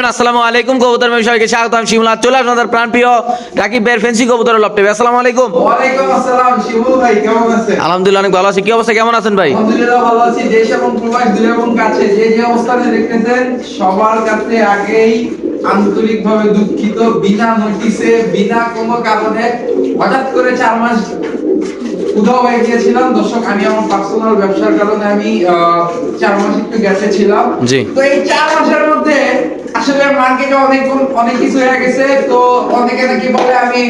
আসসালামু আলাইকুম কবুতর ব্যবসায়ীকে স্বাগত। আমি শিমুল চলে আসুন আমাদের প্রাণপ্রিয় রাকিব বের ফেন্সি কবুতরের লপটে আসসালামু আলাইকুম। ওয়ালাইকুম আসসালাম শিমুল ভাই কেমন আছেন? আলহামদুলিল্লাহ অনেক ভালো আছি। কি অবস্থা কেমন আছেন ভাই? আলহামদুলিল্লাহ ভালো আছি। দেশ এবং প্রবাস দূরে এবং কাছে যে যে অবস্থানে দেখতেছেন সবার কাছে আগেই আন্তরিকভাবে দুঃখিত বিনা নোটিসে বিনা কোনো কারণে হঠাৎ করে চার মাস উধাও হয়ে গিয়েছিলাম। দর্শক আমি আমার পার্সোনাল ব্যবসার কারণে আমি চার মাস একটু গেছে ছিলাম। তো এই চার মাসের মধ্যে আসলে মার্কেটে অনেক অনেক কিছু হয়ে গেছে, তো অনেকে নাকি বলে আমি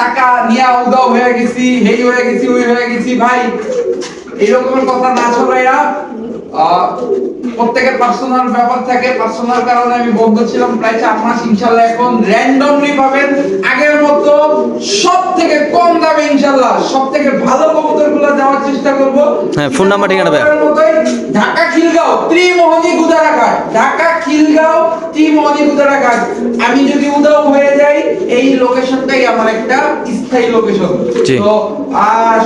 টাকা নিয়ে উদাও হয়ে গেছি, হেই হয়ে গেছি, ওই হয়ে গেছি, ভাই। এরকমের কথা না ছড়াইয়া প্রত্যেকের পার্সোনাল ব্যাপার থাকে পার্সোনাল কারণে আমি বন্ধ ছিলাম প্রায় চার মাস, ইনশাল্লাহ এখন র্যান্ডমলি পাবেন। আগের মতো সব থেকে কম দামে, ইনশাল্লাহ সব থেকে ভালো কবুতর দেওয়ার চেষ্টা করব। হ্যাঁ, ফোন নাম্বার, ঠিকানা ভাই। ঢাকা খিলগাঁও ত্রিমোহনী গুদারাঘাট। ঢাকা খিলগাঁও ত্রিমোহনী গুদারাঘাট। আমি যদি উদাও হয়ে যাই এই লোকেশনটাই আমার একটা স্থায়ী লোকেশন তো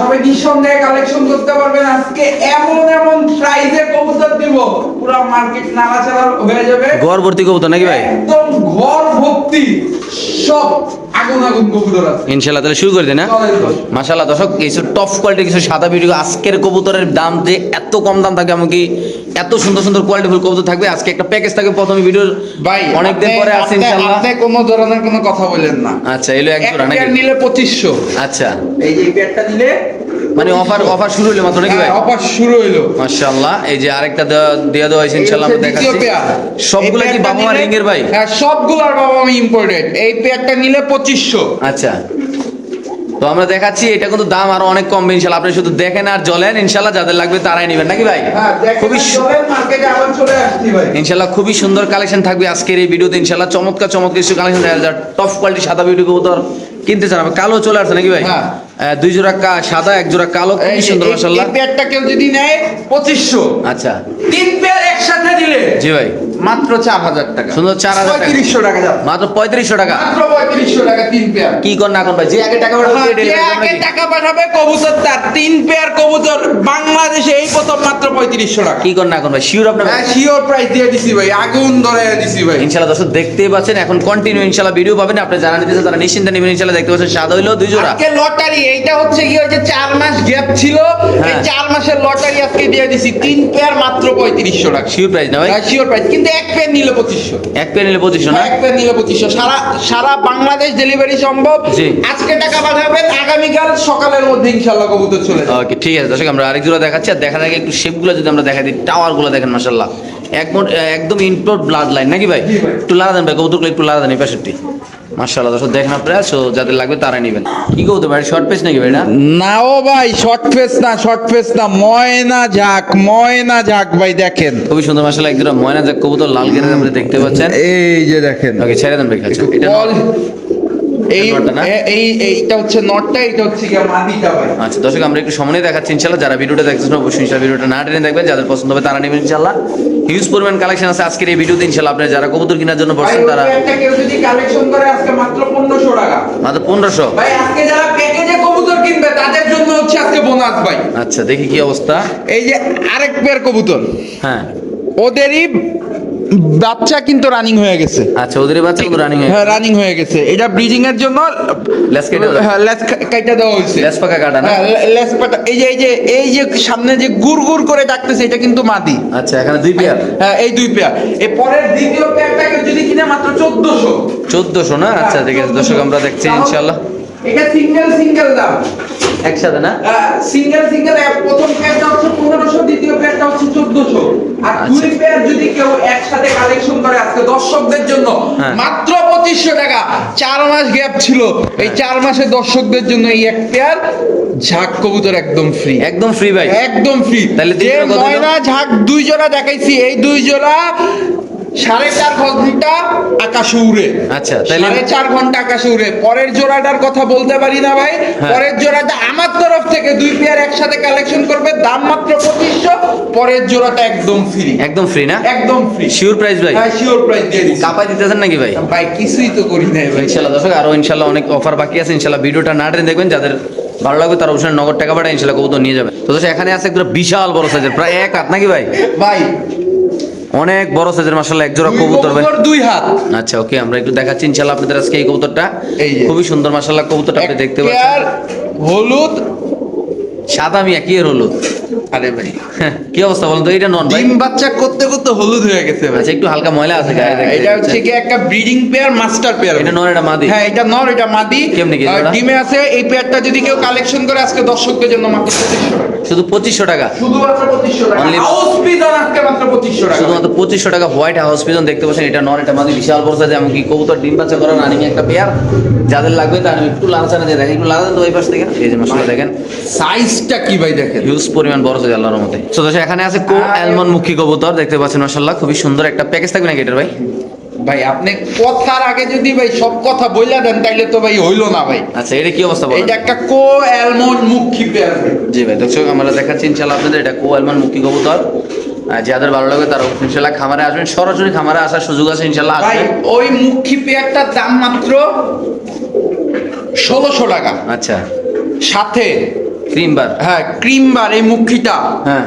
সবাই নিঃসন্দেহে কালেকশন করতে পারবেন। আজকে এমন এমন প্রাইজে কবুতর দিব পুরো মার্কেট নাড়াচাড়া হয়ে যাবে। ঘর ভর্তি কবুতর নাকি ভাই? একদম ঘর ভর্তি সব আগুন আগুন কবুতর আছে। ইনশাল্লাহ তাহলে শুরু করে দিই না? চলেন। মাশাল্লাহ দর্শক কিছু টপ কোয়ালিটির কিছু সাদা ভিডিও আজকের কবুতরের দাম যে এত কম দাম থাকে এমনকি এত সুন্দর সুন্দর কোয়ালিটিফুল কবুতর থাকবে আজকে একটা প্যাকেজ থাকবে প্রথমে ভিডিওর ভাই অনেকদিন আপনি- পরে আসছে আপনি- ইনশাল্লাহ আপনি কোনো ধরনের কোনো কথা বলেন না। আচ্ছা এলো এক জোড়া নাকি? নিলে পঁচিশশো। আচ্ছা। এই যে পেয়ারটা নিলে মানে অফার অফার শুরু হলো মাত্র নাকি ভাই? অফার শুরু হইল। মাশাআল্লাহ এই যে আরেকটা দিয়ে দেওয়া হয়েছে ইনশাআল্লাহ আমরা দেখাচ্ছি। সবগুলা কি বাবা মা রিং এর ভাই? হ্যাঁ সবগুলার বাবা আমি ইম্পোর্টেড এই পেয়ারটা নিলে পঁচিশশো। আচ্ছা। তো আমরা দেখাচ্ছি এটা কিন্তু দাম আরও অনেক কম ইনশাল্লাহ। আপনি শুধু দেখেন আর জ্বলেন ইনশাল্লাহ যাদের লাগবে তারাই নেবেন নাকি ভাই? হ্যাঁ খুবই ইনশাল্লাহ খুবই সুন্দর কালেকশন থাকবে আজকের এই ভিডিওতে ইনশাল্লাহ চমৎকার চমৎকার কিছু কালেকশন দেখা যায় টপ কোয়ালিটি সাদা ভিডিও কবুতর কিনতে চান কালো চলে আসছে নাকি ভাই? হ্যাঁ। দুই জোড়া সাদা এক জোড়া কালো খুবই সুন্দর মাশাল্লাহ এই পেয়ারটা কেউ যদি নেয় পঁচিশশো। আচ্ছা। তিন পেয়ার একসাথে দিলে। জি ভাই। মাত্র চার হাজার টাকা। শুধু চার হাজার পঁয়ত্রিশশো টাকা মাত্র পঁয়ত্রিশশো টাকা। মাত্র পঁয়ত্রিশশো টাকা তিন পেয়ার। কি কর না কোন ভাই যে আগে টাকা পাঠাবে হ্যাঁ? টাকা পাঠাবে কবুতর তার তিন পেয়ার কবুতর বাংলাদেশে এই প্রথম মাত্র পঁয়ত্রিশশো টাকা। কি কর না কোন ভাই শিওর আপনার হ্যাঁ শিওর প্রাইস দিয়ে দিছি ভাই আগুন ধরে দিছি ভাই। ইনশাল্লাহ দর্শক দেখতেই পাচ্ছেন এখন কন্টিনিউ ইনশাল্লাহ ভিডিও পাবেন আপনি জানা নিতে তারা নিশ্চিন্তে নেবেন ইনশাল্লাহ দেখতে পাচ্ছেন সাদা হইল দুই জোড়া। আজকে লটারি এইটা হচ্ছে কি ওই চার মাস গ্যাপ ছিল এই। চার মাসের লটারি আজকে দিয়ে দিছি তিন পেয়ার মাত্র পঁয়ত্রিশশো টাকা। শিওর প্রাইস না ভাই? শিওর প্রাইস কিন্তু এক পেয়ার নিলে পঁচিশশো। এক পেয়ে নিলে পঁচিশশো না? এক পেয়ার নিলে পঁচিশশো। সারা সারা বাংলাদেশ ডেলিভারি সম্ভব। আজকে টাকা পাঠাবেন আগামীকাল সকালের মধ্যে ইনশাল্লাহ কবুতর চলে যাবে। ওকে ঠিক আছে দর্শক আমরা আরেক জোড়া দেখাচ্ছি আর দেখা যায় একটু শেপগুলো যদি আমরা দেখা দিই টাওয়ারগুলো দেখেন মাসাল্লাহ একদম একদম ইনপোর্ট ব্লাড লাইন নাকি ভাই? একটু লাড়া দেন ভাই কবুতরগুলো একটু লাড়া দেন এই পাশেরটি। মাসাল্লাহ দর্শক দেখেন আপনারা সো যাদের লাগবে তারাই নেবেন। কি কবুতর ভাই শর্ট পেস নাকি ভাই না না ও ভাই শর্ট ফেস না শর্ট ফেস না ময়না ঝাক ময়না ঝাক ভাই দেখেন। খুবই সুন্দর মাসাল্লাহ এক জোড়া ময়না যাক কবুতর লাল গেরে আমরা দেখতে পাচ্ছেন। এই যে দেখেন। ওকে ছেড়ে দেন ভাই এটা এই এইটা হচ্ছে নটটা এটা হচ্ছে কি মাদিটা ভাই। আচ্ছা দর্শক আমরা একটু সময় দেখাচ্ছি ইনশাল্লাহ যারা ভিডিওটা দেখতেছেন অবশ্যই ভিডিওটা না টেনে দেখবেন। যাদের পছন্দ হবে তারা নেবেন ইনশাল্লাহ হিউজ পরিমাণ কালেকশন আছে আজকের এই ভিডিওতে ইনশাল্লাহ আপনারা যারা কবুতর কেনার জন্য ভাই বসছেন তারা ওই একটা কেউ যদি কালেকশন করে আজকে মাত্র 1500 টাকা। মাত্র পনেরোশো? ভাই আজকে যারা প্যাকেজে কবুতর কিনবে তাদের জন্য হচ্ছে আজকে বোনাস ভাই। আচ্ছা দেখি কি অবস্থা। এই যে আরেক পেয়ার কবুতর। হ্যাঁ। ওদেরই বাচ্চা কিন্তু রানিং হয়ে গেছে। আচ্ছা ওদের বাচ্চা কিন্তু রানিং হ্যাঁ রানিং হয়ে গেছে। এটা ব্রিডিং এর জন্য লেস কেটে হ্যাঁ লেস কা- কাইটা দেওয়া হয়েছে। লেস পাকা কাটা না? হ্যাঁ, লেস পাটা এই যে এই যে এই যে সামনে যে গুড় গুড় করে ডাকতেছে এটা কিন্তু মাদি। আচ্ছা এখানে দুই পেয়ার? হ্যাঁ এই দুই পেয়ার। এই পরের দ্বিতীয় পেয়ারটাকে যদি কিনে মাত্র চোদ্দশো। চোদ্দশো না? আচ্ছা ঠিক আছে দর্শক আমরা দেখছি ইনশাল্লাহ এটা সিঙ্গেল সিঙ্গেল দাম। একসাথে না? সিঙ্গেল সিঙ্গেল প্রথম পেয়ারটা হচ্ছে পনেরোশো দ্বিতীয় পেয়ারটা হচ্ছে চোদ্দশো। আর আচ্ছা। দুই পেয়ার যদি কেউ একসাথে কালেকশন করে আজকে দর্শকদের জন্য হ্যাঁ। মাত্র পঁচিশশো টাকা। চার মাস গ্যাপ ছিল। এই চার মাসে দর্শকদের জন্য এই এক পেয়ার ঝাক কবুতর একদম ফ্রি একদম ফ্রি ভাই। একদম ফ্রি তাহলে যে? ময়না ঝাক দুই জোড়া দেখাইছি এই দুই জোড়া সাড়ে চার ঘণ্টা আকাশে উড়ে। আচ্ছা, সাড়ে চার ঘণ্টা আকাশে উড়ে। পরের জোড়াটার কথা বলতে পারি না ভাই। হ্যাঁ। পরের জোড়াটা আমার তরফ থেকে দুই পেয়ার একসাথে কালেকশন করবে। দাম মাত্র পঁচিশশো। পরের জোড়াটা একদম ফ্রি একদম ফ্রি না? একদম ফ্রি শিওর প্রাইস ভাই? হ্যাঁ শিওর প্রাইস দিয়ে দিচ্ছি। কাপাই দিতেছেন নাকি ভাই? ভাই কিছুই তো করি নাই ভাই। ইনশাল্লাহ দর্শক আরও ইনশাল্লাহ অনেক অফার বাকি আছে। ভিডিওটা না টেনে দেখবেন যাদের ভালো লাগবে তারা অবশ্যই নগদ টাকা পাঠায় ইনশাল্লাহ কবুতর নিয়ে যাবে তো এখানে আছে একটা বিশাল বড় সাইজের প্রায় এক হাত নাকি ভাই? ভাই অনেক বড় সাইজের মাসাল্লাহ এক জোড়া কবুতর ভাই। দুই হাত। আচ্ছা ওকে আমরা একটু দেখাচ্ছি ইনশাল্লাহ আপনাদের আজকে এই কবুতরটা। এই যে। খুবই সুন্দর মাসাল্লাহ কবুতরটা আপনি দেখতে পাচ্ছেন। হলুদ। সাদা মিয়া কি হলুদ? আরে ভাই। হ্যাঁ, কি অবস্থা বলুন তো? এটা নন ডিম বাচ্চা করতে করতে হলুদ হয়ে গেছে ভাই। আচ্ছা একটু হালকা ময়লা আছে গায়ে এটা হচ্ছে কি একটা ব্রিডিং পেয়ার মাস্টার পেয়ার এটা নন এটা মাদি? হ্যাঁ এটা নর এটা মাদি। কেমনে কি ডিমে আছে এই পেয়ারটা যদি কেউ কালেকশন করে আজকে দর্শকদের জন্য মাত্র পঁচিশশো টাকা। শুধু পঁচিশশো টাকা? শুধুমাত্র পঁচিশশো টাকা। Only- হাউস পিজন আজকে মাত্র পঁচিশশো টাকা। শুধুমাত্র পঁচিশশো টাকা হোয়াইট হাউস পিজন দেখতে পাচ্ছেন এটা নন এটা মাদি বিশাল বড় সাইজ এমনকি কবুতর ডিম বাচ্চা করার রানিং একটা পেয়ার যাদের লাগবে তার একটু লালসানা দিয়ে দেখেন একটু লাগান তো ওই পাশ থেকে। এই যে মশলা দেখেন। সাইজটা কি ভাই দেখেন? হিউজ পরিমাণ বড় সাইজ আল্লাহর মতে তো এখানে আছে কো অ্যালমন্ড মুখী কবুতর দেখতে পাচ্ছেন মাশাআল্লাহ খুবই সুন্দর একটা প্যাকেজ থাকবে নাকি এটার ভাই? ভাই আপনি কথার আগে যদি ভাই সব কথা বইলা দেন তাইলে তো ভাই হইল না ভাই। আচ্ছা এটা কি অবস্থা বলেন? এটা একটা কো অ্যালমন্ড মুখী পেয়ার জি ভাই দর্শক আমরা দেখাচ্ছি ইনশাআল্লাহ আপনাদের এটা কো অ্যালমন্ড মুখী কবুতর। যাদের ভালো লাগবে তারা ইনশাআল্লাহ খামারে আসবেন। সরাসরি খামারে আসার সুযোগ আছে ইনশাআল্লাহ ভাই ওই মুখী পেয়ারটার দাম মাত্র ষোলোশো টাকা। আচ্ছা। সাথে ক্রিম বার। হ্যাঁ ক্রিম বার এই মুখিটা। হ্যাঁ।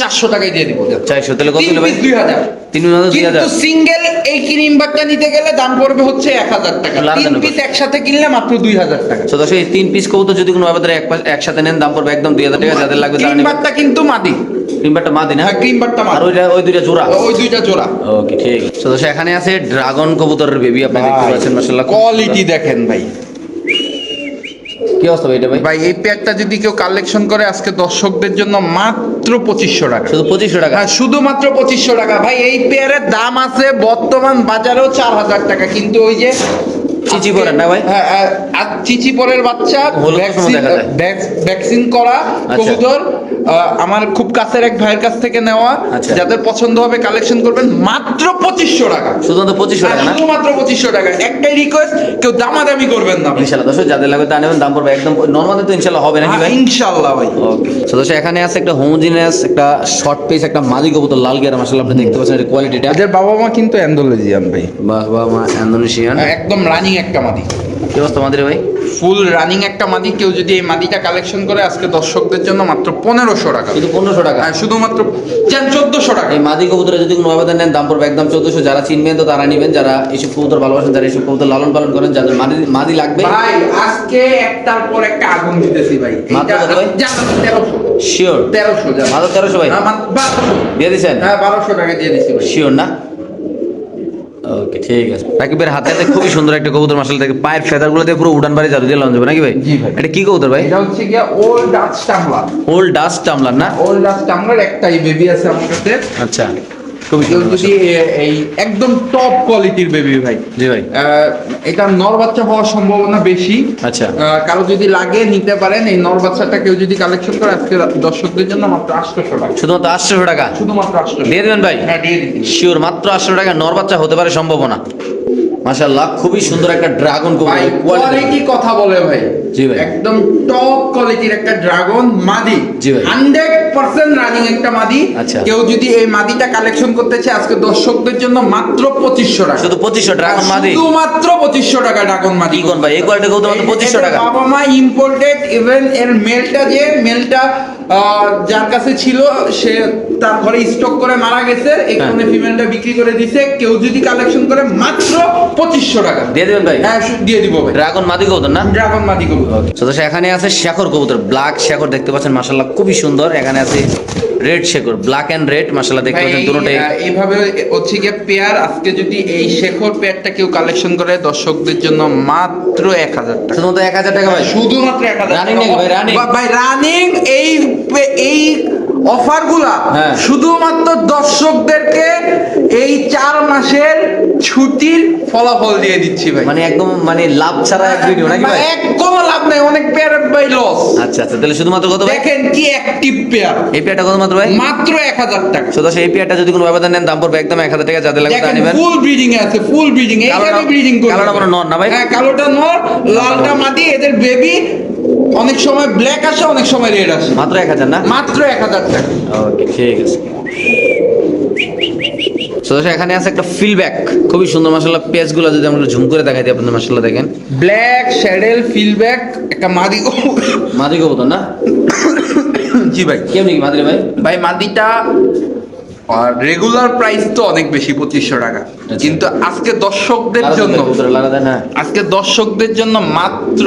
চারশো টাকায় দিয়ে দিব চারশো তাহলে কত হলো ভাই দুই হাজার। তিন হাজার দুই হাজার। সিঙ্গেল এই ক্রিম নিতে গেলে দাম পড়বে হচ্ছে এক হাজার টাকা। তিন পিস একসাথে কিনলে মাত্র দুই হাজার টাকা। তো দর্শক এই তিন পিস যদি কোনো ব্যাপারে একসাথে নেন দাম পড়বে একদম দুই হাজার টাকা। যাদের লাগবে ক্রিম কিন্তু মাদি। হ্যাঁ আর ওইটা ওই দুইটা জোড়া? ওই দুইটা জোড়া। ওকে ঠিক তো এখানে আছে ড্রাগন কবুতরের বেবি আপনি দেখতে পাচ্ছেন মাশাআল্লাহ। কোয়ালিটি দেখেন ভাই। কি অবস্থা ভাই এটা ভাই? ভাই এই প্যাকটা যদি কেউ কালেকশন করে আজকে দর্শকদের জন্য মাত্র পঁচিশশো টাকা। শুধু পঁচিশশো টাকা? হ্যাঁ শুধুমাত্র পঁচিশশো টাকা। ভাই এই পেয়ারের দাম আছে বর্তমান বাজারেও চার হাজার টাকা। কিন্তু ওই যে চিচি পরের না ভাই? হ্যাঁ আর- আর চিচি পরের বাচ্চা ভ্যাকসিন করা আচ্ছা। কবুতর। আমার খুব কাছের এক ভাইয়ের কাছ থেকে নেওয়া আচ্ছা। যাদের পছন্দ হবে কালেকশন করবেন মাত্র পঁচিশশো টাকা। শুধুমাত্র পঁচিশশো টাকা শুধুমাত্র পঁচিশশো টাকা। একটাই রিকোয়েস্ট কেউ দামাদামি করবেন না। ইনশাল্লাহ দর্শক যাদের লাগবে তা নেবেন দাম পড়বে একদম নর্মালি তো ইনশাল্লাহ হবে নাকি ভাই? ইনশাল্লাহ ভাই। ওকে তো দর্শক এখানে আছে একটা হোমোজিনিয়াস একটা শর্ট পিস একটা মাদি কবুতর লাল গিয়ার মাশাআল্লাহ আপনি দেখতে পাচ্ছেন এর কোয়ালিটিটা এদের বাবা মা কিন্তু অ্যান্ডোলজিয়ান ভাই। বাহ মা ইন্দোনেশিয়ান একদম রানিং একটা মাদি। কি অবস্থা মাদিরে ভাই? ফুল রানিং একটা মাদি কেউ যদি এই মাদিটা কালেকশন করে আজকে দর্শকদের জন্য মাত্র পনেরোশো টাকা। শুধু পনেরোশো টাকা? হ্যাঁ শুধুমাত্র চোদ্দশো টাকা। এই মাদি কবুতরে যদি কোনো আবেদন নেন দাম পড়বে একদম চোদ্দশো। যারা চিনবেন তো তারা নেবেন যারা এইসব কবুতর ভালোবাসেন যারা এইসব কবুতর লালন পালন করেন যাদের মাদি মাদি লাগবে। ভাই আজকে একটার পর একটা আগুন দিতেছি ভাই। তেরোশো। শিওর তেরোশো। তেরোশো ভাই? হ্যাঁ, দিয়ে দিচ্ছেন হ্যাঁ বারোশো টাকা দিয়ে দিচ্ছি ভাই। শিওর না? ওকে ঠিক আছে। রাকিবের হাতে হাতে খুবই সুন্দর একটা কবুতর মার্শাল থেকে পায়ের ফেদারগুলো দিয়ে পুরো উড়ান বাড়ি জাদু দিয়ে লঞ্চ নাকি ভাই? এটা কি কবুতর ভাই? এটা হচ্ছে গিয়া old dust tumbler old dust tumbler না? ওল্ড ডাস্ট টামলার একটাই বেবি আছে আমার কাছে। আচ্ছা। খুবই কেউ যদি এই একদম টপ কোয়ালিটির বেবি ভাই জি ভাই। এটা নর বাচ্চা হওয়ার সম্ভাবনা বেশি। আচ্ছা। কারও যদি লাগে নিতে পারেন এই নর বাচ্চাটা কেউ যদি কালেকশন করে আজকে দর্শকদের জন্য মাত্র আটশোশো টাকা। শুধুমাত্র আটশো টাকা? শুধুমাত্র আটশো দিয়ে দেবেন ভাই? হ্যাঁ দিয়ে দিন শিওর মাত্র আটশো টাকা নর বাচ্চা হতে পারে সম্ভাবনা। মাশাল্লাহ খুবই সুন্দর একটা ড্রাগন কোয়ালিটি কথা বলে ভাই। জি ভাই। একদম টপ কোয়ালিটির একটা ড্রাগন মাদি। জি ভাই। হান্ড্রেড পার্সেন্ট রানিং একটা মাদি। আচ্ছা। কেউ যদি এই মাদিটা কালেকশন করতে চায় আজকে দর্শকদের জন্য মাত্র পঁচিশশো টাকা। শুধু পঁচিশশো ড্রাগন মাদি? শুধুমাত্র পঁচিশশো টাকা ড্রাগন মাদি। কোন ভাই? এই কোয়ালিটি কবুতর মাত্র পঁচিশশো এদের টাকা। বাবা মা ইম্পোর্টেড ইভেন এর মেলটা যে মেলটা যার কাছে ছিল সে তার ঘরে স্টক করে মারা গেছে। এই কারণে ফিমেলটা বিক্রি করে দিছে। কেউ যদি কালেকশন করে মাত্র পঁচিশশো টাকা। দিয়ে দেবেন ভাই? হ্যাঁ দিয়ে দিব ভাই। ড্রাগন মাদি কবুতর না? ড্রাগন মাদি কবুতর। তো এখানে আছে শেখর কবুতর ব্ল্যাক শেখর দেখতে পাচ্ছেন মাশাল্লাহ খুবই সুন্দর। এখানে আছে red checker black and red মাশাল্লাহ দেখতে পাচ্ছেন দুটোটাই। এইভাবে হচ্ছে গিয়ে পেয়ার আজকে যদি এই শেখর পেয়ারটা কেউ কালেকশন করে দর্শকদের জন্য মাত্র এক হাজার টাকা। শুধুমাত্র এক হাজার টাকা ভাই? শুধুমাত্র এক হাজার Running ভাই, running? ভাই রানিং এই এই অফারগুলা হ্যাঁ। শুধুমাত্র দর্শকদেরকে এই চার মাসের ছুটির ফলাফল দিয়ে দিচ্ছি ভাই। মানে একদম মানে লাভ ছাড়া এক ভিডিও নাকি ভাই? এক কোনো লাভ নাই অনেক পেয়ার ভাই লস আচ্ছা আচ্ছা তাহলে শুধুমাত্র কত দেখেন কি অ্যাক্টিভ পেয়ার এই পেয়ারটা কত মাত্র ভাই? মাত্র এক হাজার টাকা। তো দর্শক, এই পেয়ারটা যদি কোনো ব্যবধান নেন দাম পড়বে একদম এক হাজার টাকা যাদের লাগবে নেবেন। ফুল ব্রিডিং আছে ফুল ব্রিডিং কালোটা- ব্রিডিং করে কালোটা নর না ভাই? হ্যাঁ কালোটা নর লালটা মাদি এদের বেবি অনেক সময় ব্ল্যাক আসে অনেক সময় রেড আসে। মাত্র এক হাজার না? মাত্র এক হাজার টাকা। ওকে ঠিক আছে। So, এখানে আছে একটা ফিলব্যাক খুবই সুন্দর মাসাল্লাহ পেজগুলো যদি আমরা ঝুম করে দেখাই দিই আপনাদের মাসাল্লাহ দেখেন। ব্ল্যাক শ্যাডেল ফিলব্যাক একটা মাদি মাদি কবুতর না? জি ভাই। কেমনি কি মাদি ভাই? ভাই মাদিটা আর রেগুলার প্রাইস তো অনেক বেশি পঁচিশশো টাকা। আচ্ছা। কিন্তু আজকে দর্শকদের জন্য আজকে দর্শকদের জন্য মাত্র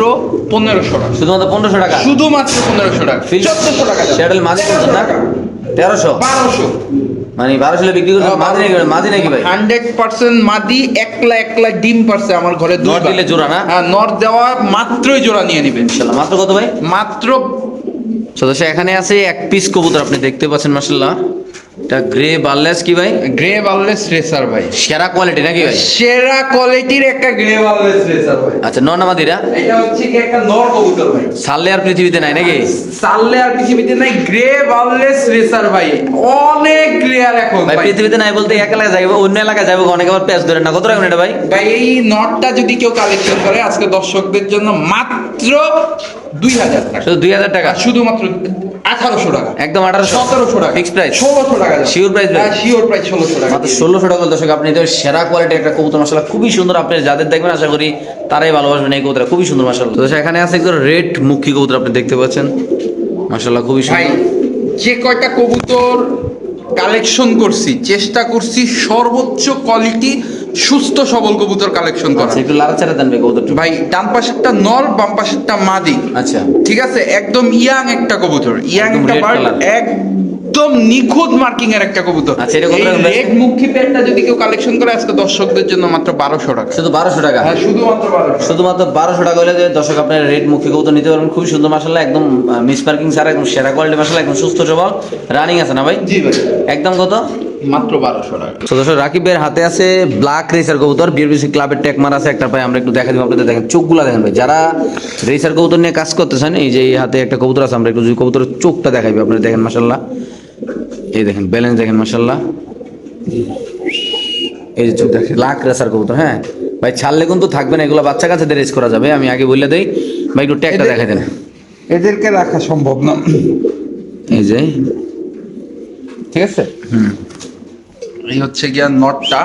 পনেরোশো টাকা। শুধুমাত্র পনেরোশো টাকা? শুধুমাত্র পনেরোশো টাকা। চোদ্দশো টাকা। সেটাল মাঝি তেরোশো? বারোশো। মানে বারোশো বিক্রি মাঝি নাকি মাঝি নাকি ভাই? হান্ড্রেড পার্সেন্ট মাদি একলা একলা ডিম পারছে আমার ঘরে নর দিলে জোড়া না? হ্যাঁ নর দেওয়া মাত্রই জোড়া নিয়ে নিবেন ইনশাল্লাহ। মাত্র কত ভাই? মাত্র সদস্য এখানে আছে এক পিস কবুতর আপনি দেখতে পাচ্ছেন মাসাল্লাহ এটা গ্রে বার্লেস কি ভাই? গ্রে বার্লেস রেসার ভাই। সেরা কোয়ালিটি নাকি ভাই? সেরা কোয়ালিটির একটা গ্রে বার্লেস রেসার ভাই। আচ্ছা নর্নামাদিরা এটা হচ্ছে কি একটা নর কবুতর ভাই। সাল্লে আর পৃথিবীতে নাই নাকি? সাল্লে আর পৃথিবীতে নাই গ্রে বার্লেস রেসার ভাই। অনেক রেয়ার এখন ভাই পৃথিবীতে নাই বলতে এক এলাকায় অন্য এলাকায় যাব অনেক আবার প্যাচ ধরে না। কত রাখবেন এটা ভাই? ভাই এই নটটা যদি কেউ কালেকশন করে আজকে দর্শকদের জন্য মাত্র দুই হাজার টাকা। শুধু দুই হাজার টাকা? শুধুমাত্র আঠারোশো টাকা। একদম আঠারোশো। সতেরোশো টাকা। Fixed price? ষোলোশো টাকা Sure price শিওর প্রাইস ষোলোশো টাকা। মাত্র ষোলোশো টাকা দর্শক আপনি তো সেরা একটা কবুতর মশলা খুবই সুন্দর। আপনি যাদের দেখবেন আশা করি তারাই ভালোবাসবেন এই কবুতর খুবই সুন্দর মশলা তো এখানে আছে একদম রেড মুখী কবুতর আপনি দেখতে পাচ্ছেন। খুবই সুন্দর। যে কয়টা কবুতর কালেকশন করছি চেষ্টা করছি সর্বোচ্চ কোয়ালিটি সুস্থ সবল কবুতর কালেকশন করা। আচ্ছা একটু লাড়াচাড়া দেন ভাই কবুতরটা। ভাই ডান পাশেরটা নর বাম পাশেরটা মাদি। আচ্ছা। ঠিক আছে? একদম ইয়াং একটা কবুতর। ইয়াং একটা বার্ড color। একদম নিখুঁত মার্কিং এর একটা কবুতর। আচ্ছা? রেড মুখী যদি কেউ কালেকশন করে আজকে দর্শকদের জন্য মাত্র বারোশো টাকা। শুধু বারোশো টাকা? হ্যাঁ শুধুমাত্র শুধুমাত্র বারোশো টাকা হলে দর্শক আপনার রেড মুখী কবুতর নিতে পারবেন খুবই সুন্দর মাসাল্লাহ একদম মিস পার্কিং ছাড়া একদম সেরা কোয়ালিটি মাসাল্লাহ একদম সুস্থ সবল। রানিং আছে না ভাই? জি ভাই। একদম কত? মাত্র বারোশো টাকা। তো দর্শক রাকিবের হাতে আছে ব্ল্যাক রেসার কবুতর বিআরবিসি ক্লাবের ট্যাগ মারা আছে। একটা পাই আমরা একটু দেখা দিব আপনাদের দেখেন চোখগুলা দেখেন ভাই। যারা রেসার কবুতর নিয়ে কাজ করতেছেন এই যে এই হাতে একটা কবুতর আছে আমরা একটু যদি কবুতরের চোখটা দেখাইবি আপনারা দেখেন মাসাল্লাহ এই দেখেন ব্যালেন্স দেখেন মাসাল্লাহ এই যে চোখ দেখেন ব্ল্যাক রেসার কবুতর হ্যাঁ। ভাই ছাড়লে কিন্তু থাকবে না এগুলো বাচ্চা কাছে রেস করা যাবে আমি আগে বলে দেই। ভাই একটু ট্যাগটা দেখাই দেন। এদেরকে রাখা সম্ভব না। এই যে। ঠিক আছে? হুম। এই হচ্ছে গিয়া নটটা।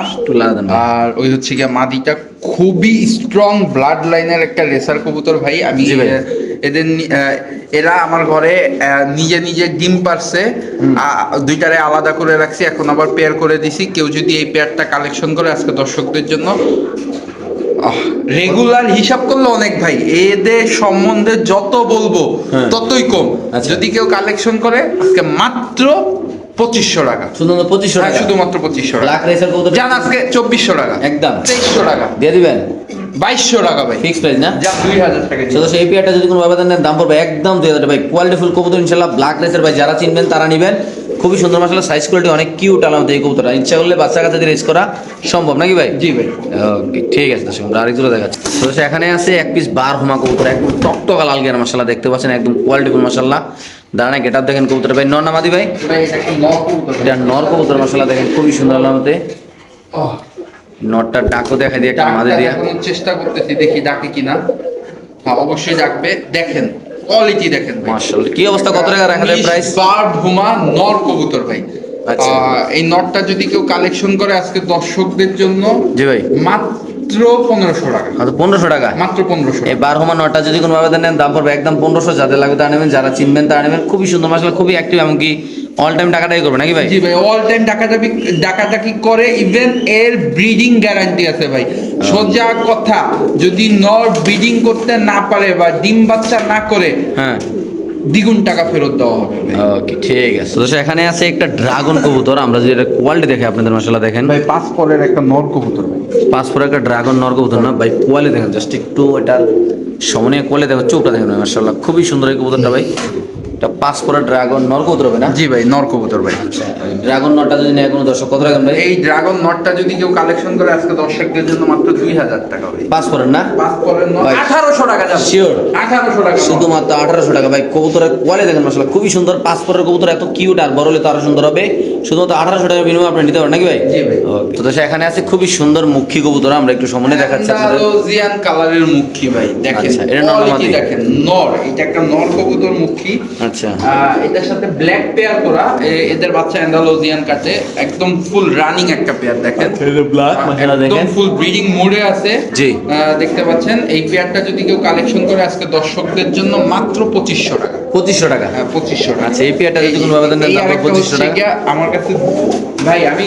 আর ওই হচ্ছে গিয়া মাদিটা। খুবই স্ট্রং ব্লাড লাইনের একটা রেসার কবুতর ভাই। আমি এদের এরা আমার ঘরে নিজে নিজে ডিম পারছে। দুইটারে আলাদা করে রাখছি। এখন আবার পেয়ার করে দিছি। কেউ যদি এই পেয়ারটা কালেকশন করে আজকে দর্শকদের জন্য। রেগুলার হিসাব করলে অনেক ভাই। এদের সম্বন্ধে যত বলব হ্যাঁ। ততই কম। আচ্ছা। যদি কেউ কালেকশন করে আজকে মাত্র পঁচিশশো টাকা। শুধুমাত্র পঁচিশশো হ্যাঁ টাকা। শুধুমাত্র পঁচিশশো টাকা। ব্ল্যাক রেসার কবুতর যান আজকে চব্বিশশো টাকা। একদম। তেইশশো টাকা। দিয়ে দিবেন? বাইশশো টাকা ভাই। ফিক্স প্রাইস না? যা দুই হাজার টাকা। শুধু সেই পেয়ারটা যদি কোনো ভাবে দেন দাম পড়বে একদম দুই হাজার ভাই কোয়ালিটি ফুল কবুতর ইনশাল্লাহ ব্ল্যাক রেসের ভাই যারা চিনবেন তারা নেবেন। খুবই সুন্দর মাসালা সাইজ কোয়ালিটি অনেক কিউট আলামত এই কবুতরটা। ইচ্ছা করলে বাচ্চা কাছে রেস করা সম্ভব নাকি ভাই? জি ভাই। ওকে ঠিক আছে দর্শক আমরা আরেকজোড়া দেখাচ্ছি। তো এখানে আছে এক পিস বার হোমা কবুতর একদম টকটকা লাল গিয়ার মশলা দেখতে পাচ্ছেন একদম কোয়ালিটি ফুল মশলা দাঁড়ায় গেট দেখেন কবুতর। ভাই নর নামাদি ভাই। ভাই এটা নর কবুতর। মশলা দেখেন খুবই সুন্দর আলামতে। ওহ, নরটা ডাকও দেখা দিয়ে একটা মাদি দিয়ে। চেষ্টা করতেছি দেখি ডাকে কিনা। হ্যাঁ অবশ্যই ডাকবে। দেখেন কোয়ালিটি দেখেন মাশাআল্লাহ মার্শাল কি অবস্থা? কত টাকা রাখা যায় প্রাইস বার ভুমা নর কবুতর ভাই। এই নটটা যদি কেউ কালেকশন করে আজকে দর্শকদের জন্য জি ভাই। মাত্র পনেরোশো টাকা। আচ্ছা পনেরোশো টাকা? মাত্র পনেরোশো এই বার হোমা নটা যদি কোনো ভাবে নেন দাম পড়বে একদম পনেরোশো। যাদের লাগবে তারা নেবেন যারা চিনবেন তারা নেবেন। খুবই সুন্দর মাসালা খুবই অ্যাক্টিভ এমনকি অল টাইম টাকাটাই করবে নাকি ভাই? জি ভাই অল টাইম ডাকাডাকি ডাকাডাকি করে ইভেন এর ব্রিডিং গ্যারান্টি আছে ভাই। সোজা কথা যদি নর ব্রিডিং করতে না পারে বা ডিম বাচ্চা না করে হ্যাঁ। দ্বিগুণ টাকা ফেরত দেওয়া হবে। ওকে ঠিক আছে। তো এখানে আছে একটা ড্রাগন কবুতর। আমরা যদি এটা কোয়ালিটি দেখে আপনাদের মশলা দেখেন। ভাই পাসপোর্টের পরের একটা নর কবুতর ভাই। পাঁচ একটা ড্রাগন নর কবুতর না? ভাই কোয়ালিটি দেখেন জাস্ট একটু এটার সমনে কোয়ালিটি দেখো চোখটা দেখেন মার্শাল্লাহ খুবই সুন্দর এই কবুতরটা ভাই। এটা পাঁচ ড্রাগন নর কবুতর হবে না? জি ভাই নর কবুতর ভাই। ড্রাগন নরটা যদি নেয় কোনো দর্শক কত রাখবেন ভাই? এই ড্রাগন নটটা যদি কেউ কালেকশন করে আজকে দর্শকদের জন্য মাত্র দুই হাজার টাকা ভাই। পাঁচ না? পাঁচ পরের নর ভাই। আঠারোশো টাকা যাবে Sure? আঠারোশো টাকা। শুধুমাত্র আঠারোশো টাকা। ভাই কবুতরের কোয়ালিটি দেখেন মশলা খুবই সুন্দর। পাঁচ পরের কবুতর এত কিউট আর বড় হলে তো আরও সুন্দর হবে। শুধুমাত্র আঠারোশো টাকা বিনিময়ে আপনি নিতে পারেন নাকি ভাই? জি ভাই। তো এখানে আছে খুবই সুন্দর মুখী কবুতর। আমরা একটু সমনে দেখাচ্ছি কালারের মুখী ভাই দেখেন। আচ্ছা, এটা নর দেখেন নর। এটা একটা নর কবুতর মুখী। আচ্ছা। এটার সাথে ব্ল্যাক পেয়ার করা এদের বাচ্চা অ্যান্ডালোজিয়ান কাটে একদম ফুল রানিং একটা পেয়ার দেখেন। একদম ফুল ব্রিডিং মোডে আছে। জি। দেখতে পাচ্ছেন এই পেয়ারটা যদি কেউ কালেকশন করে আজকে দর্শকদের জন্য মাত্র পঁচিশশো টাকা। পঁচিশশো টাকা? হ্যাঁ পঁচিশশো টাকা। আচ্ছা, এই পেয়ারটা যদি কোনো 2500 হচ্ছে টাকা? আমার কাছে ভাই আমি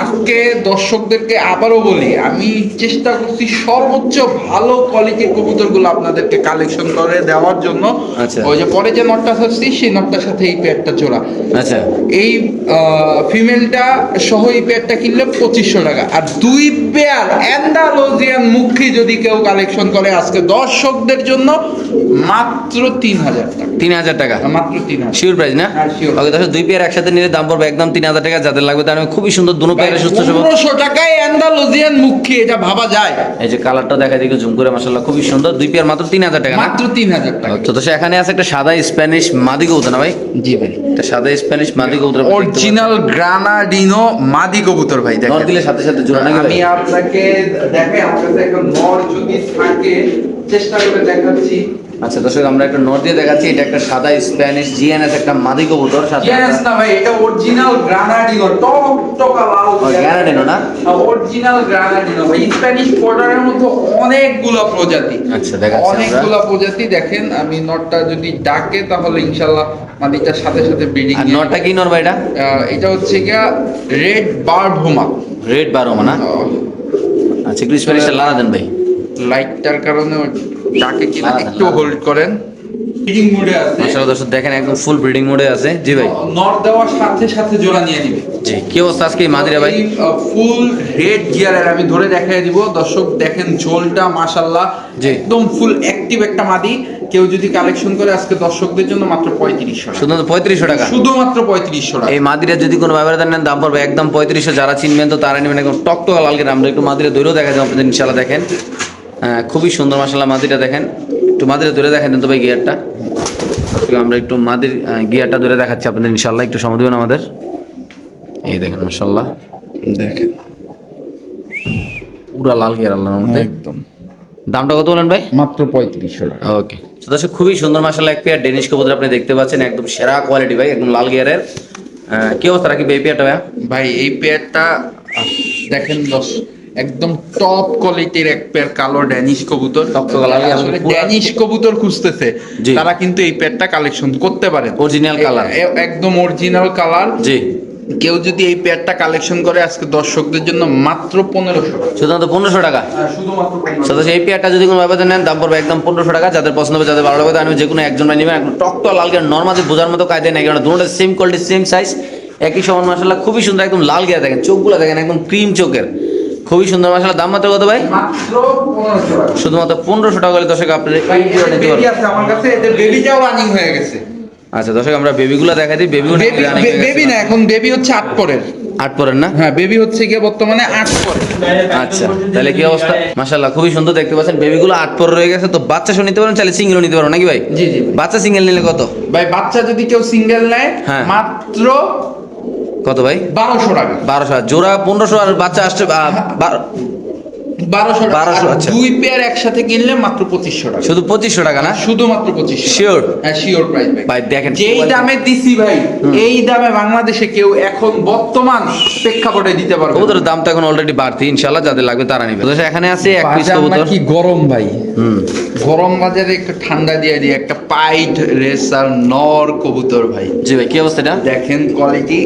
আজকে দর্শকদেরকে আবারও বলি আমি চেষ্টা করছি সর্বোচ্চ ভালো কোয়ালিটির কবুতরগুলো আপনাদেরকে কালেকশন করে দেওয়ার জন্য। আচ্ছা। ওই যে পরে যে নটটা ছাড়ছি সেই নটটার সাথে এই পেয়ারটা জোড়া। আচ্ছা। এই ফিমেলটা সহ এই পেয়ারটা কিনলে পঁচিশশো টাকা। আর দুই পেয়ার অ্যান্ডালোজিয়ান মুখী যদি কেউ কালেকশন করে আজকে দর্শকদের জন্য মাত্র তিন হাজার টাকা। তিন হাজার টাকা। মাত্র তিন শিওর প্রাইস না? হ্যাঁ, ওকে দর্শক দুই পেয়ার একসাথে নিলে দাম পড়বে একদম তিন হাজার টাকা যাদের লাগবে তার খুবই সুন্দর দুনো পেয়ারে সুস্থ সবল পনেরোশো টাকায় অ্যান্ডালোজিয়ান মুখী এটা ভাবা যায়। এই যে কালারটা দেখা দিকে জুম করে মাসাল্লাহ খুবই সুন্দর। দুই পেয়ার মাত্র তিন হাজার টাকা মাত্র তিন হাজার টাকা। তো দর্শক এখানে আছে একটা সাদা স্প্যানিশ মাদি কবুতর না ভাই? জি ভাই। একটা সাদা স্প্যানিশ মাদি কবুতর অরিজিনাল গ্রানাডিনো মাদি কবুতর ভাই দেখেন। দিলে সাথে সাথে জোড়া নাকি আমি আপনাকে দেখাই আমার কাছে একটা নর যদি থাকে চেষ্টা করে দেখাচ্ছি। আচ্ছা দর্শক আমরা একটা নর দিয়ে দেখাচ্ছি। এটা একটা সাদা স্প্যানিশ জিএনএস একটা মাদি কবুতর সাথে ইয়েস না ভাই এটা অরিজিনাল গ্রানাডিনো টক টকা লাল গ্যারান্টিনো না? অরিজিনাল গ্রানাডিনো ভাই স্প্যানিশ বর্ডারের মধ্যে অনেকগুলো প্রজাতি। আচ্ছা, দেখাচ্ছি আমরা। অনেকগুলো প্রজাতি দেখেন আমি নটটা যদি ডাকে তাহলে ইনশাআল্লাহ মাদিটার সাথে সাথে ব্রিডিং আর নরটা কি নর ভাই এটা এটা হচ্ছে কি রেড বারভোমা রেড বারোমা না? আচ্ছা একটু স্প্যানিশটা দেন ভাই। লাইটটার কারণে ডাকে কিনা একটু হোল্ড করেন। ব্রিডিং মোডে আছে। মাশাআল্লাহ দর্শক দেখেন একদম ফুল ব্রিডিং মোডে আছে। জি ভাই। নর দেওয়ার সাথে সাথে জোড়া নিয়ে নিবে। জি কি অবস্থা আজকে মাদিরা ভাই? ফুল রেড গিয়ারের আমি ধরে দেখাই দিব। দর্শক দেখেন ঝোলটা মাশাল্লাহ জি। একদম ফুল অ্যাক্টিভ একটা মাদি। কেউ যদি কালেকশন করে আজকে দর্শকদের জন্য মাত্র পঁয়ত্রিশশো টাকা। শুধু পঁয়ত্রিশশো টাকা? শুধুমাত্র পঁয়ত্রিশশো টাকা। এই মাদিরা যদি কোনো ব্যবহার নেন দাম পড়বে একদম পঁয়ত্রিশশো। যারা চিনবেন তো তারা নেবেন একদম টকটকা লাল করে আমরা একটু মাদিরা দৈরেও দেখা যাব আপনাদের ইনশাল্লাহ দেখেন। খুবই সুন্দর মাসাল্লাহ মাদিরা দেখেন। একটু মাদিরা ধরে দেখেন তো ভাই গিয়ারটা আমরা একটু মাদির গিয়ারটা ধরে দেখাচ্ছি আপনাদের ইনশাল্লাহ একটু সময় দেবেন আমাদের। এই দেখেন মাসাল্লাহ দেখেন। পুরা লাল গিয়ার আল্লাহ একদম। দামটা কত বলেন ভাই? মাত্র পঁয়ত্রিশশো টাকা। ওকে। তো দর্শক খুবই সুন্দর মাসাল্লাহ এক পেয়ার ডেনিশ কবুতর আপনি দেখতে পাচ্ছেন একদম সেরা কোয়ালিটি ভাই একদম লাল গিয়ারের কি অবস্থা রাখি এই পেয়ারটা ভাইয়া? ভাই এই পেয়ারটা দেখেন দশ একদম টপ কোয়ালিটির এক পেয়ার কালো ড্যানিশ কবুতর। আসলে ড্যানিশ কবুতর খুঁজতেছে। তারা কিন্তু এই পেয়ারটা কালেকশন করতে পারে। অরিজিনাল এ- একদম অরিজিনাল কালার জি। কেউ যদি এই পেয়ারটা কালেকশন করে আজকে দর্শকদের জন্য মাত্র পনেরোশো টাকা। শুধুমাত্র পনেরোশো টাকা? শুধুমাত্র এই পেয়ারটা যদি কোনো ব্যাপারে নেন দাম পড়বে একদম পনেরোশো টাকা। যাদের পছন্দ হবে যাদের ভালো লাগবে তাদের যে কোনো একজন নেবেন। একদম টকটক লাল গিয়ার নর্মালি বোঝার মতো কায়দায় নেই কারণ দুটোটা সেম কোয়ালিটি সেম সাইজ একই সমান মাসাল্লাহ খুবই সুন্দর একদম লাল গিয়ার দেখেন চোখগুলো দেখেন একদম ক্রিম চোখের। খুবই সুন্দর মাসাল্লাহ দাম মাত্র কত ভাই? শুধুমাত্র পনেরোশো টাকা হলে দর্শক পারবেন। আমার কাছে এদের বেবিটাও রানিং হয়ে গেছে। আচ্ছা দর্শক আমরা বেবিগুলো দেখাই দিই। বেবিগুলো বেবি না এখন বেবি হচ্ছে আট পরের। আট পরের না? হ্যাঁ বেবি হচ্ছে গিয়ে বর্তমানে আট পরের। আচ্ছা তাহলে কি অবস্থা? মাশাল্লাহ খুবই সুন্দর দেখতে পাচ্ছেন। বেবিগুলো আট পর রয়ে গেছে তো বাচ্চা সহ নিতে পারেন চাইলে সিঙ্গেলও নিতে পারো নাকি ভাই? জি, জি। বাচ্চা সিঙ্গেল নিলে কত? ভাই বাচ্চা যদি কেউ সিঙ্গেল নেয় হ্যাঁ। মাত্র কত ভাই? বারোশো টাকা। বারোশো জোড়া পনেরোশো আর বাচ্চা আসছে আহ, বারোশো টাকা। 1200 আর আচ্ছা। দুই পেয়ার একসাথে কিনলে মাত্র পঁচিশশো টাকা। শুধু পঁচিশশো টাকা না? শুধুমাত্র পঁচিশশো Sure? হ্যাঁ শিওর প্রাইস ভাই। ভাই দেখেন যেই দামে দিছি ভাই এই দামে বাংলাদেশে কেউ এখন বর্তমান প্রেক্ষাপটে দিতে পারবে কবুতরের দাম তো এখন অলরেডি বাড়তি ইনশাল্লাহ যাদের লাগবে তারা নিবে। তো এখানে আছে এক পিস কবুতর। নাকি গরম ভাই। গরম বাজারে একটু ঠান্ডা দিয়ে দিয়ে একটা পাইট রেসার নর কবুতর ভাই। জি ভাই কি অবস্থা এটা? দেখেন কোয়ালিটি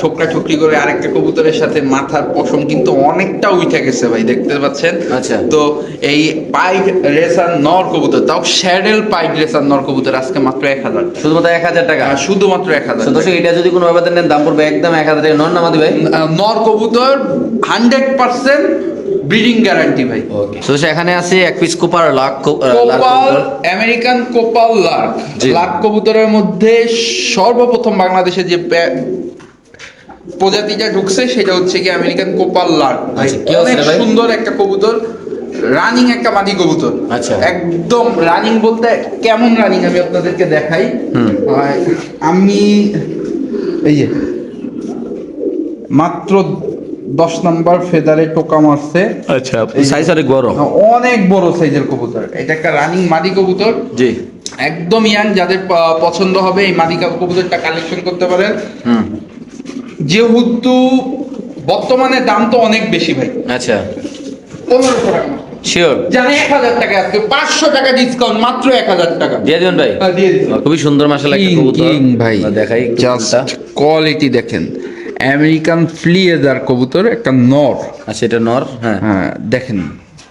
ঠোকরা ঠুকরি করে আরেকটা কবুতরের সাথে মাথার পশম কিন্তু অনেকটা উঠে গেছে ভাই দেখতে পাচ্ছেন। আচ্ছা। তো এই পাইট রেসার নর কবুতর তাও শ্যাডেল পাইট রেসার নর কবুতর আজকে মাত্র এক হাজার। শুধুমাত্র এক হাজার টাকা? আহ, শুধুমাত্র এক হাজার দর্শক এটা যদি কোনো ব্যাপারে নেন দাম পড়বে একদম এক হাজার টাকা। নন নামাদি ভাই নর কবুতর হান্ড্রেড পার্সেন্ট ব্রিডিং গ্যারান্টি ভাই। ওকে। তো এখানে আছে এক পিস কোপার লাখ কো- আহ, লাখ কোপাল আমেরিকান কোপাল জি। লার্ক কবুতরের মধ্যে সর্বপ্রথম বাংলাদেশে যে প্রজাতিটা ঢুকছে সেটা হচ্ছে কি আমেরিকান কোপাল লার্ক অনেক সুন্দর একটা কবুতর রানিং একটা মাদি কবুতর। আচ্ছা। একদম রানিং বলতে কেমন রানিং আমি আপনাদেরকে দেখাই। আমি এই যে মাত্র দশ নাম্বার ফেদারে টোকা মারছে। আচ্ছা সাইজ অনেক বড়। অনেক বড় সাইজের কবুতর। এটা একটা রানিং মাদি কবুতর। জি। একদম ইয়াং যাদের পছন্দ হবে এই মাদিকা কবুতরটা কালেকশন করতে পারেন। হুম। যেহেতু বর্তমানে দাম তো অনেক বেশি ভাই। আচ্ছা। পনেরোশো টাকা। শিওর জানি এক হাজার টাকা আজকে পাঁচশো টাকা ডিসকাউন্ট মাত্র এক হাজার টাকা। দিয়ে দিবেন ভাই? হ্যাঁ, দিয়ে খুবই সুন্দর মাসাল্লাহ একটা কিং ভাই। দেখাই জাস্ট কোয়ালিটি দেখেন। আমেরিকান ফ্লিয়েজার কবুতর একটা নর। আচ্ছা এটা নর হ্যাঁ। হ্যাঁ দেখেন।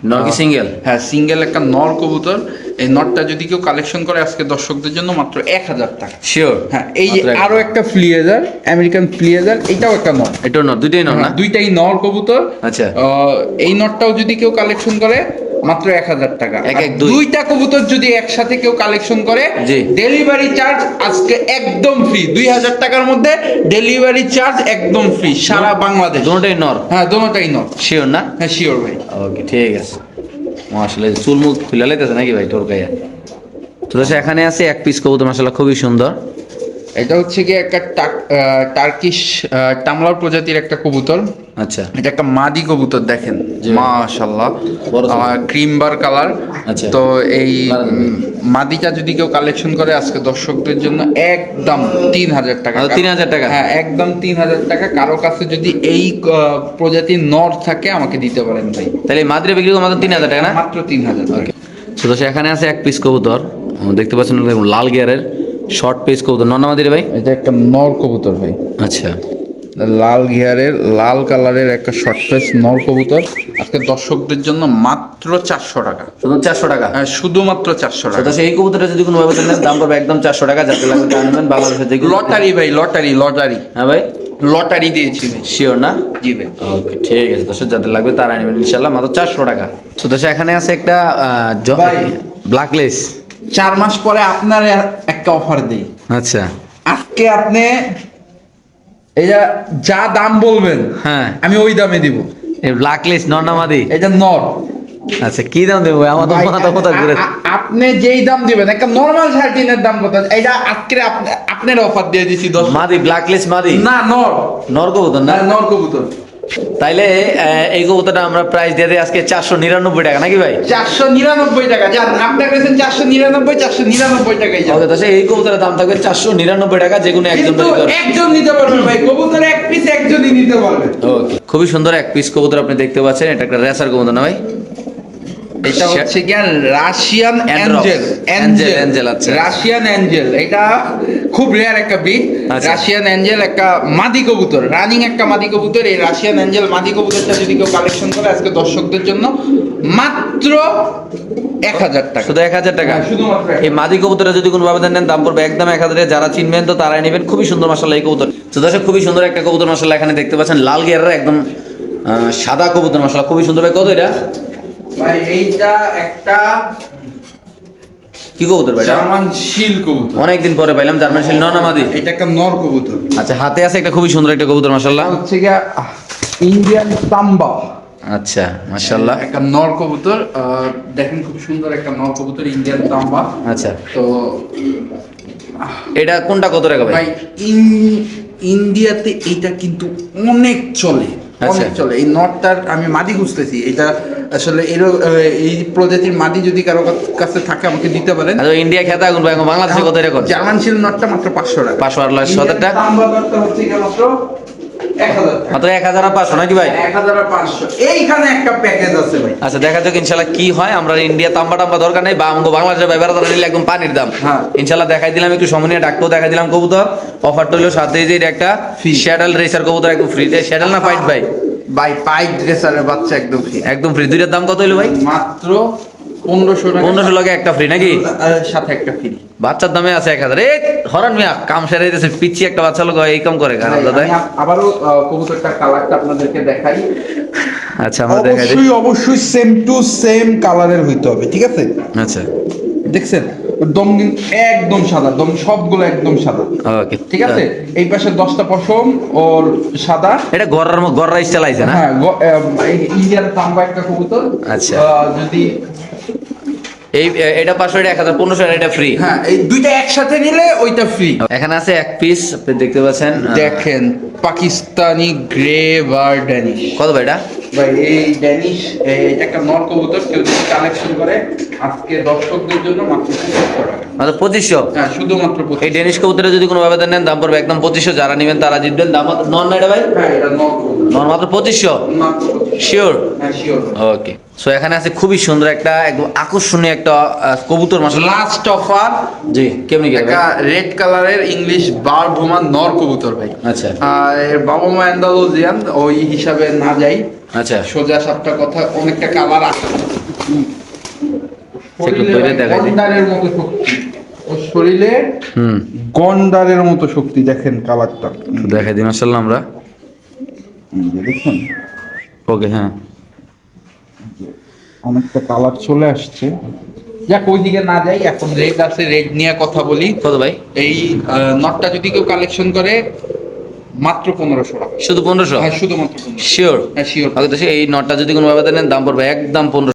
নর কি সিঙ্গেল হ্যাঁ সিঙ্গেল একটা নর কবুতর। এই নটটা যদি কেউ কালেকশন করে আজকে দর্শকদের জন্য মাত্র এক হাজার টাকা। শিওর হ্যাঁ এই যে আরও একটা ফ্লিয়েজার আমেরিকান ফ্লিয়েজার এটাও একটা নর এটাও নর দুইটাই নর না? হ্যাঁ, দুইটাই নর কবুতর। আচ্ছা। এই নটটাও যদি কেউ কালেকশন করে মাত্র এক হাজার টাকা। এক এক দুইটা কবুতর যদি একসাথে কেউ কালেকশন করে। ডেলিভারি চার্জ আজকে একদম ফ্রি দুই হাজার টাকার মধ্যে ডেলিভারি চার্জ একদম ফ্রি সারা বাংলাদেশ। দুটোটাই নর হ্যাঁ দোনোটাই নর শিওর না? হ্যাঁ শিওর ভাই। ওকে ঠিক আছে। আসলে চুল মুখ খুলে লাইতেছে নাকি ভাই তোর গায়ে? তো এখানে আছে এক পিস কবুতর মাসাল্লাহ খুবই সুন্দর। এটা হচ্ছে কি একটা টার্কিশ টামলার প্রজাতির একটা কবুতর। আচ্ছা। এটা একটা মাদি কবুতর দেখেন। মাশাল্লাহ বড় ক্রিম বার কালার আচ্ছা। তো এই মাদিটা যদি কেউ কালেকশন করে আজকে দর্শকদের জন্য একদম তিন হাজার টাকা আচ্ছা, 3000 টাকা? হ্যাঁ একদম তিন হাজার টাকা। কারও কাছে যদি এই প্রজাতির নর থাকে আমাকে দিতে পারেন ভাই। তাহলে মাদ্রে বিক্রি করে মাত্র তিন হাজার টাকা না? মাত্র তিন হাজার টাকা। তো এখানে আছে এক পিস কবুতর। দেখতে পাচ্ছেন লাল গিয়ারের শর্ট পিস কবুতর। নন মাদিরে ভাই? এটা একটা নর কবুতর ভাই। আচ্ছা। লাল ঘিয়ারের লাল কালারের একটা শর্ট ফেস নর কবুতর। আজকে দর্শকদের জন্য মাত্র চারশো টাকা। শুধু চারশো টাকা? হ্যাঁ, শুধুমাত্র চারশো টাকা। সেই এই কবুতরটা যদি কোনো ব্যবস্থা নেন দাম পড়বে একদম চারশো টাকা। যাতে লাগবে তা নেবেন বাংলাদেশের লটারি ভাই লটারি লটারি। হ্যাঁ ভাই? লটারি দিয়েছি শিওর না? জি ভাই। ওকে ঠিক আছে। দর্শক যাদের লাগবে তারা নেবেন ইনশাল্লাহ মাত্র চারশো টাকা। তো দর্শক এখানে আছে একটা ভাই। ব্ল্যাকলেস চার মাস পরে আপনার একটা অফার দেই। আচ্ছা। আজকে আপনি এটা যা দাম বলবেন হ্যাঁ। আমি ওই দামে দিব। এই ব্ল্যাকলেস নর্নামাদি এটা নর। আচ্ছা কি দাম দেবো? আমার তো মাথা কথা ঘুরে আপনি যেই দাম দিবেন একটা নরমাল শার্টিনের দাম কত? এটা আজকে আপনার অফার দিয়ে দিছি দশ মাদি ব্ল্যাকলেস মাদি। না নর। নর কবুতর না? না নর কবুতর। তাইলে এই কবুতরটা আমরা প্রাইস দিয়ে দিই আজকে চারশো নিরানব্বই টাকা নাকি ভাই? চারশো নিরানব্বই টাকা যান আপনার কাছে চারশো নিরানব্বই চারশো নিরানব্বই টাকাই যাবে। এই কবুতরের দাম থাকবে চারশো নিরানব্বই টাকা যে কোনো একজন। একজন নিতে পারবে ভাই কবুতর এক পিস একজনই নিতে পারবে। ওকে খুবই সুন্দর এক পিস কবুতর আপনি দেখতে পাচ্ছেন এটা একটা রেসার কবুতর না ভাই? এটা হচ্ছে কি রাশিয়ান. অ্যাঞ্জেল। Angel, Angel, আচ্ছা। Russian angel. এটা খুব রেয়ার একটা বিট আচ্ছা। রাশিয়ান অ্যাঞ্জেল একটা মাদি কবুতর। রানিং একটা মাদি কবুতর। এই রাশিয়ান অ্যাঞ্জেল মাদি কবুতরটা যদি কেউ কালেকশন করে আজকে দর্শকদের জন্য মাত্র এক হাজার টাকা। শুধু এক হাজার টাকা? হ্যাঁ, শুধুমাত্র এই মাদি কবুতরে যদি কোনো ব্যবধান নেন দাম পড়বে একদম এক হাজারে। যারা চিনবেন তো তারাই নেবেন। খুবই সুন্দর মাসাল্লাহ এই কবুতর। তো দর্শক খুবই সুন্দর একটা কবুতর মাসাল্লাহ এখানে দেখতে পাচ্ছেন। লাল গিয়ারের একদম সাদা কবুতর মাসাল্লাহ খুবই সুন্দর কত এটা? ভাই এইটা একটা কি কবুতর ভাই? জার্মান শিল কবুতর। অনেকদিন পরে পাইলাম জার্মান শিল। নন আমাদি এটা একটা নর কবুতর। আচ্ছা হাতে আছে একটা খুবই সুন্দর একটা কবুতর মাসাল্লাহ হচ্ছে গিয়া ইন্ডিয়ান তাম্বা। আচ্ছা মাসাল্লাহ একটা নর কবুতর দেখেন খুব সুন্দর একটা নর কবুতর ইন্ডিয়ান তাম্বা। আচ্ছা। তো এটা কোনটা কত টাকা ভাই? ইন ইন্ডিয়াতে এটা কিন্তু অনেক চলে আচ্ছা। অনেক চলে। এই নটটার আমি মাদি খুঁজতেছি। এটা আসলে এর এই প্রজাতির মাদি যদি কারও কাছে থাকে আমাকে দিতে পারেন। আচ্ছা ইন্ডিয়া খেতে আগুন ভাই বাংলাদেশে কত রেকর্ড? জার্মান শিল নটটা মাত্র পাঁচশো টাকা। 500 আর লয় সতেরোটা? ইন্ডিয়ান তাম্বা নটটা হচ্ছে গিয়ে মাত্র এক হাজার টাকা। মাত্র এক হাজার আর পাঁচশো নাকি ভাই? এক হাজার পাঁচশো। এইখানে একটা প্যাকেজ আছে ভাই। আচ্ছা দেখা যাক ইনশাল্লাহ কি হয়। আমরা ইন্ডিয়া তাম্বা টাম্বা দরকার নেই বা আমাকে বাংলাদেশের ব্যাপারে তারা নিলে একদম পানির দাম। হ্যাঁ। ইনশাল্লাহ দেখাই দিলাম একটু সময় নিয়ে ডাক্তার দেখাই দিলাম কবুতর। অফারটা হলো সাথে যে একটা Free। শ্যাডেল রেসার কবুতর একদম ফ্রি শ্যাডেল না ফাইট ভাই? বাচ্চা একদম ফ্রি একদম ফ্রি দুইটার দাম কত হলো ভাই? মাত্র পনেরোশো পনেরোশো লগে একটা ফ্রি নাকি? সাথে একটা ফ্রি বাচ্চার দামে আছে এক হাজার। এই হরান মিয়া কাম সেরে দিতেছে পিচ্ছি একটা বাচ্চা লোক এই কাম করে খারাপ দাদা। আবারও আহ, কালারটা আপনাদেরকে দেখাই। আচ্ছা আমরা দেখাই অবশ্যই অবশ্যই সেম টু সেম কালারের হইতে হবে ঠিক আছে? আচ্ছা। দেখছেন? দম একদম সাদা দম সবগুলো একদম সাদা। ওকে ঠিক আছে? এই পাশে দশটা পশম ওর সাদা। এটা গড়ার মতো গড়রা স্টাইল আইছে না? হ্যাঁ আহ, তাম্বা একটা কবুতর। আচ্ছা। আহ, যদি এই এটা পাঁচশো এটা এক হাজার পনেরোশো এটা ফ্রি হ্যাঁ এই দুইটা একসাথে নিলে ওইটা ফ্রি এখানে আছে এক পিস আপনি দেখতে পাচ্ছেন। দেখেন পাকিস্তানি গ্রে বার্ডানিশ কত ভাই এটা? ভাই এই ড্যানিশ একটা নর কবুতর কেউ যদি কালেকশন করে আজকে দর্শকদের জন্য মাত্র পঁচিশশো টাকা। মাত্র পঁচিশশো? হ্যাঁ শুধুমাত্র এই ডেনিশ কবুতরে যদি কোনো ব্যবধান নেন দাম পড়বে একদম পঁচিশশো। যারা নেবেন তারা জিতবেন। দাম নন না এটা ভাই? হ্যাঁ এটা নর নন মাত্র পঁচিশশো? শিওর ওকে সো এখানে আছে খুবই সুন্দর একটা একদম আকর্ষণীয় একটা কবুতর মাসাল লাস্ট অফার জি কেমনি একটা রেড কালারের ইংলিশ বার ভোমান নর কবুতর ভাই। আচ্ছা। আর এর বাবা মা অ্যান্ডালোজিয়ান ওই হিসাবে না যাই। আচ্ছা। সোজা সাপটা কথা অনেকটা কালার। গন্ডারের মতো শক্তি। ওর শরীরে হুম। গন্ডারের মতো শক্তি দেখেন কালারটা। দেখাই দিই মাসাল্লাহ আমরা। দেখুন। ওকে হ্যাঁ। অনেকটা কালার চলে আসছে। যাক ওইদিকে না যাই এখন রেড আছে রেড নিয়ে কথা বলি। কত ভাই? এই নটটা যদি কেউ কালেকশন করে মাত্র পনেরোশো টাকা। শুধু পনেরোশো? হ্যাঁ শুধুমাত্র শিওর হ্যাঁ শিওর সে- এই নটা যদি কোনো ব্যাপারে নেন দাম পড়বে একদম পনেরো